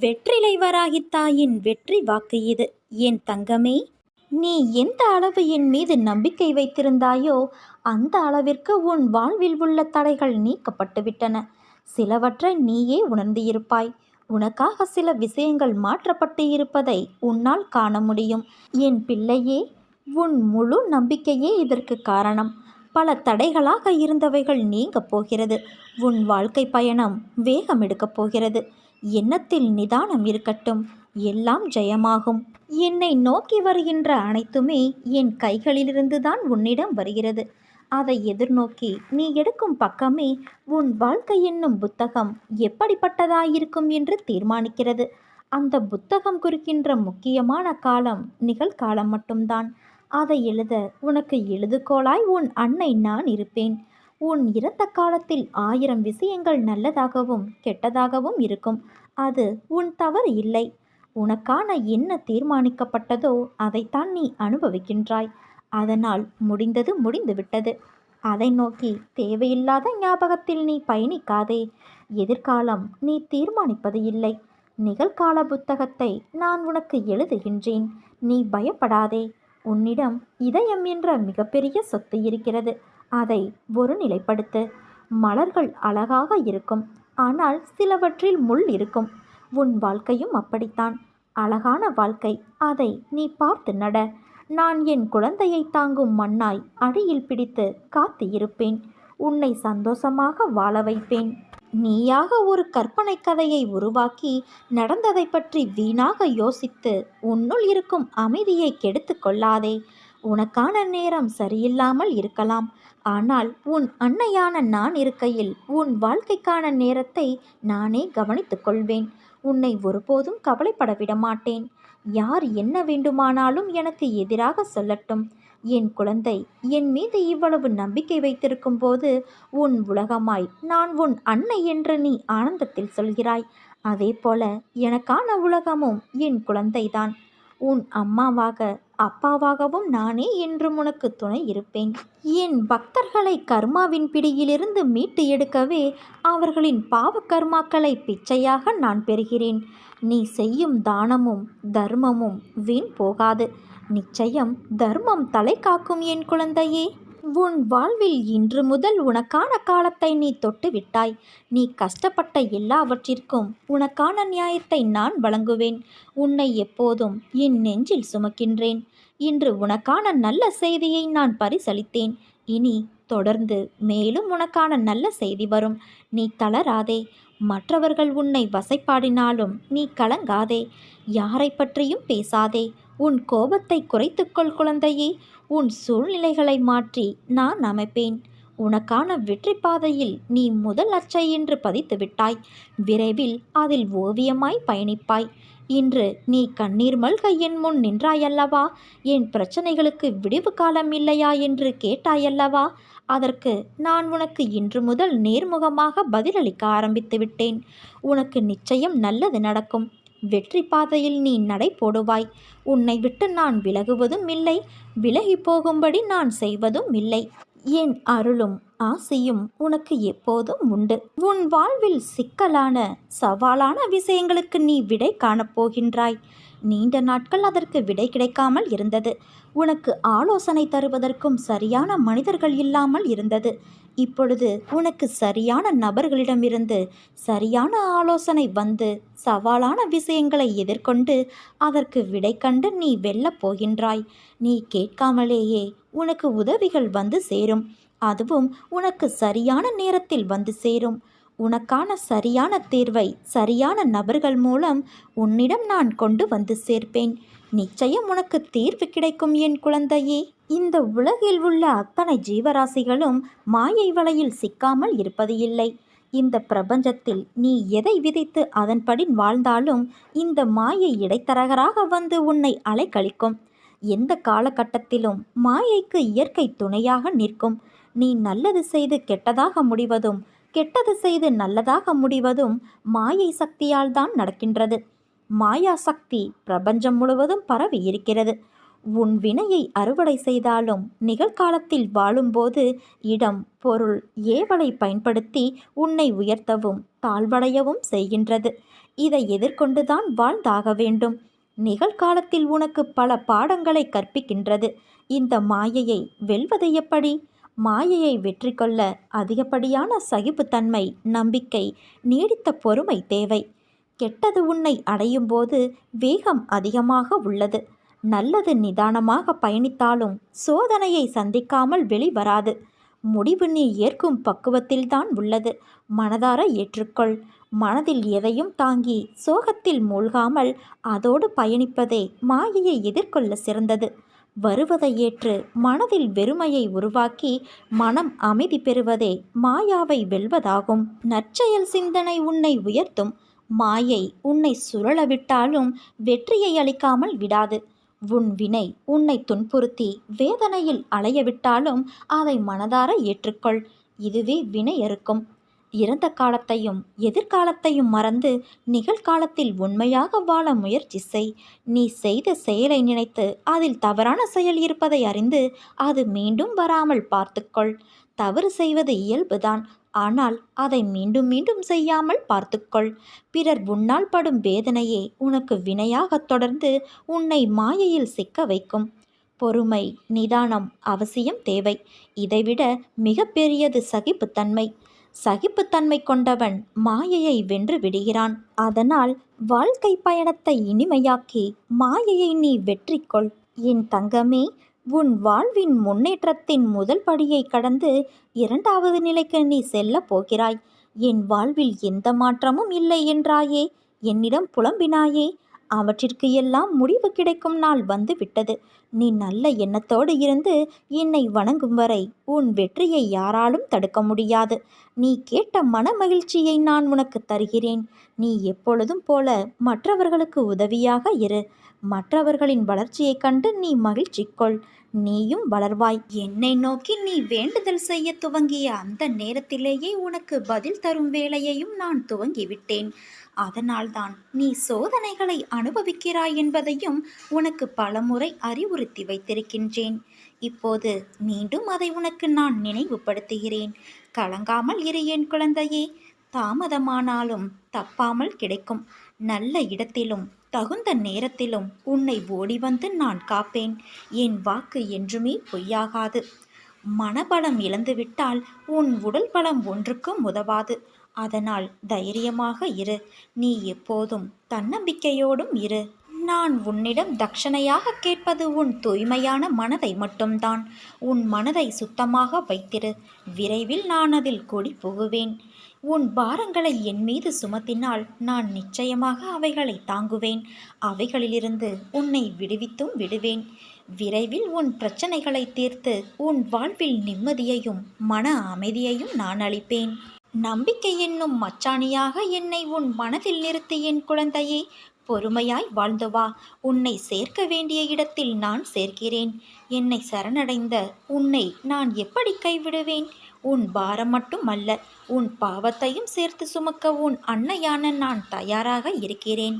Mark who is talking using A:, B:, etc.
A: வெற்றிலை வராகி தாயின் வெற்றி வாக்கு இது. என் தங்கமே நீ எந்த அளவு என் மீது நம்பிக்கை வைத்திருந்தாயோ அந்த அளவிற்கு உன் வாழ்வில் உள்ள தடைகள் நீக்கப்பட்டுவிட்டன சிலவற்றை நீயே உணர்ந்திருப்பாய் உனக்காக சில விஷயங்கள் மாற்றப்பட்டு இருப்பதை உன்னால் காண முடியும். என் பிள்ளையே உன் முழு நம்பிக்கையே இதற்கு காரணம். பல தடைகளாக இருந்தவைகள் நீங்கப் போகிறது. உன் வாழ்க்கை பயணம் வேகம் எடுக்கப் போகிறது. எண்ணத்தில் நிதானம் இருக்கட்டும். எல்லாம் ஜெயமாகும். என்னை நோக்கி வருகின்ற அனைத்துமே என் கைகளிலிருந்து தான் உன்னிடம் வருகிறது. அதை எதிர்நோக்கி நீ எடுக்கும் பக்கமே உன் வாழ்க்கை என்னும் புத்தகம் எப்படிப்பட்டதாயிருக்கும் என்று தீர்மானிக்கிறது. அந்த புத்தகம் குறிக்கின்ற முக்கியமான காலம் நிகழ்காலம் மட்டும்தான். அதை எழுத உனக்கு எழுதுகோளாய் உன் அன்னை நான் இருப்பேன். உன் இறந்த காலத்தில் ஆயிரம் விஷயங்கள் நல்லதாகவும் கெட்டதாகவும் இருக்கும். அது உன் தவறு இல்லை. உனக்கான என்ன தீர்மானிக்கப்பட்டதோ அதைத்தான் நீ அனுபவிக்கின்றாய். அதனால் முடிந்தது முடிந்துவிட்டது. அதை நோக்கி தேவையில்லாத ஞாபகத்தில் நீ பயணிக்காதே. எதிர்காலம் நீ தீர்மானிப்பது இல்லை. நிகழ்கால புத்தகத்தை நான் உனக்கு எழுதுகின்றேன். நீ பயப்படாதே. உன்னிடம் இதயம் என்ற மிகப்பெரிய சொத்து இருக்கிறது. அதை ஒரு நிலைப்படுத்து மலர்கள் அழகாக இருக்கும் ஆனால் சிலவற்றில் முள் இருக்கும். உன் வாழ்க்கையும் அப்படித்தான். அழகான வாழ்க்கை. அதை நீ பார்த்து நட. நான் என் குழந்தையை தாங்கும் மண்ணாய் அடியில் பிடித்து காத்து இருப்பேன் உன்னை சந்தோஷமாக வாழ வைப்பேன். நீயாக ஒரு கற்பனை கதையை உருவாக்கி நடந்ததை பற்றி வீணாக யோசித்து உன்னுள் இருக்கும் அமைதியை கெடுத்து கொள்ளாதே. உனக்கான நேரம் சரியில்லாமல் இருக்கலாம். ஆனால் உன் அன்னையான நான் இருக்கையில் உன் வாழ்க்கைக்கான நேரத்தை நானே கவனித்துக் கொள்வேன். உன்னை ஒருபோதும் கவலைப்பட விட மாட்டேன் யார் என்ன வேண்டுமானாலும் எனக்கு எதிராக சொல்லட்டும். என் குழந்தை என் மீது இவ்வளவு நம்பிக்கை வைத்திருக்கும் போது உன் உலகமாய் நான் உன் அன்னை என்று நீ ஆனந்தத்தில் சொல்கிறாய். அதே போல எனக்கான உலகமும் என் குழந்தைதான். உன் அம்மாவாக அப்பாவாகவும் நானே என்றும் உனக்கு துணை இருப்பேன். என் பக்தர்களை கர்மாவின் பிடியிலிருந்து மீட்டு எடுக்கவே அவர்களின் பாவ கர்மாக்களை பிச்சையாக நான் பெறுகிறேன். நீ செய்யும் தானமும் தர்மமும் வீண் போகாது. நிச்சயம் தர்மம் தலை காக்கும் என் குழந்தையே. உன் வாழ்வில் இன்று முதல் உனக்கான காலத்தை நீ தொட்டு விட்டாய் நீ கஷ்டப்பட்ட எல்லாவற்றிற்கும் உனக்கான நியாயத்தை நான் வழங்குவேன். உன்னை எப்போதும் என் நெஞ்சில் சுமக்கின்றேன். இன்று உனக்கான நல்ல செய்தியை நான் பரிசளித்தேன். இனி தொடர்ந்து மேலும் உனக்கான நல்ல செய்தி வரும். நீ தளராதே. மற்றவர்கள் உன்னை வசைப்பாடினாலும் நீ கலங்காதே. யாரை பற்றியும் பேசாதே. உன் கோபத்தை குறைத்துக்கொள் குழந்தையே. உன் சூழ்நிலைகளை மாற்றி நான் அமைப்பேன். உனக்கான வெற்றி பாதையில் நீ முதல் அச்சை என்று பதித்து விட்டாய். விரைவில் அதில் ஓவியமாய் பயணிப்பாய். இன்று நீ கண்ணீர் மல்க என் முன் நின்றாயல்லவா? என் பிரச்சனைகளுக்கு விடிவு காலம் இல்லையா என்று கேட்டாயல்லவா? அதற்கு நான் உனக்கு இன்று முதல் நேர்முகமாக பதிலளிக்க ஆரம்பித்து விட்டேன். உனக்கு நிச்சயம் நல்லது நடக்கும். வெற்றி பாதையில் நீ நடை போடுவாய். உன்னை விட்டு நான் விலகுவதும் இல்லை விலகி போகும்படி நான் செய்வதும் இல்லை. என் அருளும் ஆசையும் உனக்கு எப்போதும் உண்டு. உன் வாழ்வில் சிக்கலான சவாலான விஷயங்களுக்கு நீ விடை காணப்போகின்றாய் நீண்ட நாட்கள் அதற்கு விடை கிடைக்காமல் இருந்தது. உனக்கு ஆலோசனை தருவதற்கும் சரியான மனிதர்கள் இல்லாமல் இருந்தது. இப்பொழுது உனக்கு சரியான நபர்களிடமிருந்து சரியான ஆலோசனை வந்து சவாலான விஷயங்களை எதிர்கொண்டு அதற்கு விடை கண்டு நீ வெல்லப் போகின்றாய். நீ கேட்காமலேயே உனக்கு உதவிகள் வந்து சேரும். அதுவும் உனக்கு சரியான நேரத்தில் வந்து சேரும். உனக்கான சரியான தீர்வை சரியான நபர்கள் மூலம் உன்னிடம் நான் கொண்டு வந்து சேர்ப்பேன். நிச்சயம் உனக்கு தீர்வு கிடைக்கும் என் குழந்தையே. இந்த உலகில் உள்ள அத்தனை ஜீவராசிகளும் மாயை வலையில் சிக்காமல் இருப்பது இல்லை. இந்த பிரபஞ்சத்தில் நீ எதை விதைத்து அதன்படி வாழ்ந்தாலும் இந்த மாயை இடைத்தரகராக வந்து உன்னை அலைக்கழிக்கும். எந்த காலகட்டத்திலும் மாயைக்கு இயற்கை துணையாக நிற்கும். நீ நல்லது செய்து கெட்டதாக முடிவதும் கெட்டது செய்து நல்லதாக முடிவதும் மாயை சக்தியால் தான் நடக்கின்றது. மாயா சக்தி பிரபஞ்சம் முழுவதும் பரவி இருக்கிறது. உன் வினையை அறுவடை செய்தாலும் நிகழ்காலத்தில் வாழும்போது இடம் பொருள் ஏவலை பயன்படுத்தி உன்னை உயர்த்தவும் தாழ்வடையவும் செய்கின்றது. இதை எதிர்கொண்டுதான் வாழ்ந்தாக வேண்டும். நிகழ்காலத்தில் உனக்கு பல பாடங்களை கற்பிக்கின்றது. இந்த மாயையை வெல்வது எப்படி? மாயையை வெற்றி கொள்ள அதிகப்படியான சகிப்புத்தன்மை நம்பிக்கை நீடித்த பொறுமை தேவை. கெட்டது உன்னை அடையும் போது வேகம் அதிகமாக உள்ளது. நல்லது நிதானமாக பயணித்தாலும் சோதனையை சந்திக்காமல் வெளிவராது. முடிவு நீ ஏற்கும் பக்குவத்தில்தான் உள்ளது. மனதார ஏற்றுக்கொள். மனதில் எதையும் தாங்கி சோகத்தில் மூழ்காமல் அதோடு பயணிப்பதே மாயையை எதிர்கொள்ள சிறந்தது. வருவதை ஏற்று மனதில் வெறுமையை உருவாக்கி மனம் அமைதி பெறுவதே மாயாவை வெல்வதாகும். நற்செயல் சிந்தனை உன்னை உயர்த்தும். மாயை உன்னை சுழலவிட்டாலும் வெற்றியை அளிக்காமல் விடாது. உன் வினை உன்னை துன்புறுத்தி வேதனையில் அலையவிட்டாலும் அதை மனதார ஏற்றுக்கொள். இதுவே வினை அறுக்கும். இறந்த காலத்தையும் எதிர்காலத்தையும் மறந்து நிகழ்காலத்தில் உண்மையாக வாழ முயற்சி செய். நீ செய்த செயலை நினைத்து அதில் தவறான செயல் இருப்பதை அறிந்து அது மீண்டும் வராமல் பார்த்துக்கொள். தவறு செய்வது இயல்புதான். ஆனால் அதை மீண்டும் மீண்டும் செய்யாமல் பார்த்துக்கொள். பிறர் உன்னால் படும் வேதனையே உனக்கு வினையாகத் தொடர்ந்து உன்னை மாயையில் சிக்க வைக்கும். பொறுமை நிதானம் அவசியம் தேவை. இதைவிட மிகப்பெரியது சகிப்புத்தன்மை. சகிப்புத்தன்மை கொண்டவன் மாயையை வென்று விடுகிறான். அதனால் வாழ்க்கை பயணத்தை இனிமையாக்கி மாயையை நீ வெற்றிக்கொள் என் தங்கமே உன் வாழ்வின் முன்னேற்றத்தின் முதல் படியை கடந்து இரண்டாவது நிலைக்கு நீ செல்லப் போகிறாய். என் வாழ்வில் எந்த மாற்றமும் இல்லை என்றாயே. என்னிடம் புலம்பினாயே. அவற்றிற்கு எல்லாம் முடிவு கிடைக்கும் நாள் வந்து விட்டது. நீ நல்ல எண்ணத்தோடு இருந்து என்னை வணங்கும் வரை உன் வெற்றியை யாராலும் தடுக்க முடியாது. நீ கேட்ட மன மகிழ்ச்சியை நான் உனக்கு தருகிறேன். நீ எப்பொழுதும் போல மற்றவர்களுக்கு உதவியாக இரு. மற்றவர்களின் வளர்ச்சியைக் கண்டு நீ மகிழ்ச்சி கொள். நீயும் வளர்வாய். என்னை நோக்கி நீ வேண்டுதல் செய்ய துவங்கிய அந்த நேரத்திலேயே உனக்கு பதில் தரும் வேலையையும் நான் துவங்கிவிட்டேன். அதனால்தான் நீ சோதனைகளை அனுபவிக்கிறாய் என்பதையும் உனக்கு பலமுறை அறிவுறுத்தி வைத்திருக்கின்றேன். இப்போது மீண்டும் அதை உனக்கு நான் நினைவுபடுத்துகிறேன். கலங்காமல் இரு என் குழந்தையே. தாமதமானாலும் தப்பாமல் கிடைக்கும். நல்ல இடத்திலும் தகுந்த நேரத்திலும் உன்னை ஓடி வந்து நான் காப்பேன். என் வாக்கு என்றுமே பொய்யாகாது. மனபலம் இழந்துவிட்டால் உன் உடல் பலம் ஒன்றுக்கும் உதவாது. அதனால் தைரியமாக இரு. நீ எப்போதும் தன்னம்பிக்கையோடும் இரு. நான் உன்னிடம் தட்சணையாக கேட்பது உன் தூய்மையான மனதை மட்டும்தான். உன் மனதை சுத்தமாக வைத்திரு. விரைவில் நான் அதில் கொடி புகுவேன். உன் பாரங்களை என் மீது சுமத்தினால் நான் நிச்சயமாக அவைகளை தாங்குவேன். அவைகளிலிருந்து உன்னை விடுவித்தும் விடுவேன். விரைவில் உன் பிரச்சனைகளை தீர்த்து உன் வாழ்வில் நிம்மதியையும் மன அமைதியையும் நான் அளிப்பேன். நம்பிக்கை என்னும் மச்சாணியாக என்னை உன் மனதில் நிறுத்தி என் குழந்தையே பொறுமையாய் வாழ்ந்து வா. உன்னை சேர்க்க வேண்டிய இடத்தில் நான் சேர்க்கிறேன். என்னை சரணடைந்த உன்னை நான் எப்படி கைவிடுவேன்? உன் பாரம் மட்டும் அல்ல உன் பாவத்தையும் சேர்த்து சுமக்க உன் அன்னையான நான் தயாராக இருக்கிறேன்.